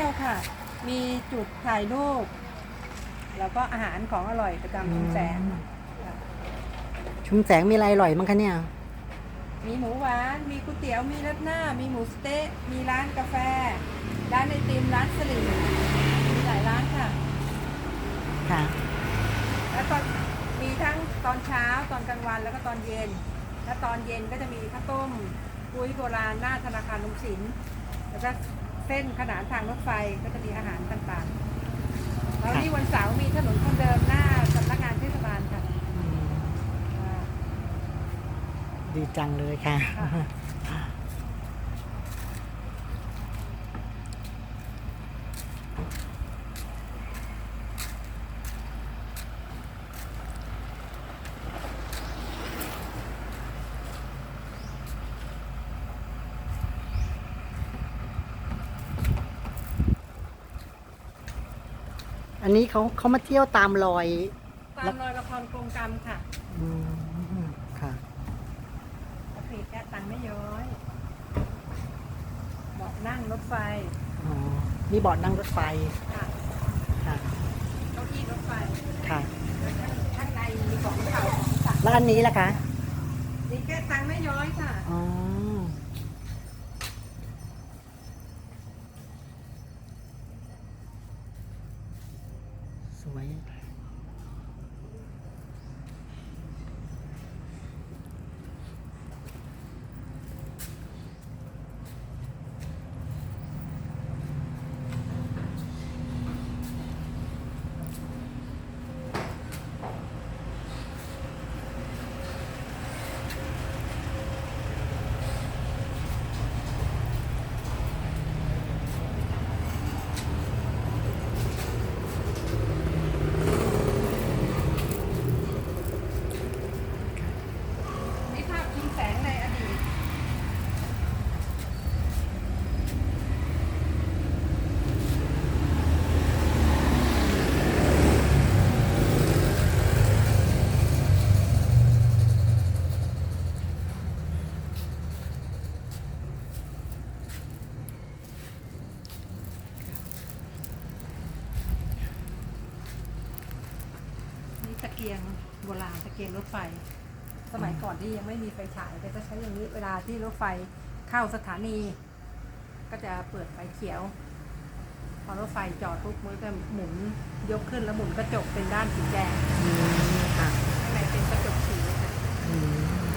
ที่ยวค่ะ มีจุดถ่ายรูป แล้วก็อาหารของอร่อยประจำชุมแสงค่ะชุมแสงมีอะไรอร่อยมั้งคะเนี่ย มีหมูหวาน มีก๋วยเตี๋ยว มีรัดหน้า มีหมูสะเต๊ะ มีร้านกาแฟ ร้านไอติม ร้านสลิมมีหลายร้านค่ะ ค่ะ แล้วก็มีทั้งตอนเช้า ตอนกลางวัน แล้วก็ตอนเย็นถ้าตอนเย็นก็จะมีข้าวต้มกุ้ยโบราณหน้าธนาคารลุงสินแล้วก็ เส้นขนานทางรถไฟก็จะมีอาหารต่างๆแล้วนี่วันเสาร์มีถนนคนเดินหน้าสำนักงานเทศบาลค่ะอ่าดีจังเลยค่ะ ค่ะ นนี้เขาเขามาเที่ยวตามรอยตามรอยละครกรงกรรมค่ะอืมค่ะกระเพกแก้ตังค์ไม่ย้อยเบาะนั่งรถไฟอ๋อมีเบาะนั่งรถไฟค่ะค่ะ เก้าอี้รถไฟค่ะแล้วข้างข้างในมีของเก่าของสัตว์แล้วอันนี้ล่ะคะนี่แก้ตังค์ไม่ย้อยค่ะ อ๋อ สวย ตะเกียงโบราณตะเกียงรถไฟ สมัยก่อนที่ยังไม่มีไฟฉายแต่จะใช้อย่างนี้เวลาที่รถไฟเข้าสถานี ก็จะเปิดไฟเขียว พอรถไฟจอดปุ๊บมันก็จะหมุนยกขึ้นแล้วหมุนกระจกเป็นด้านสีแดงอืมค่ะข้างในเป็นกระจกสีค่ะอืม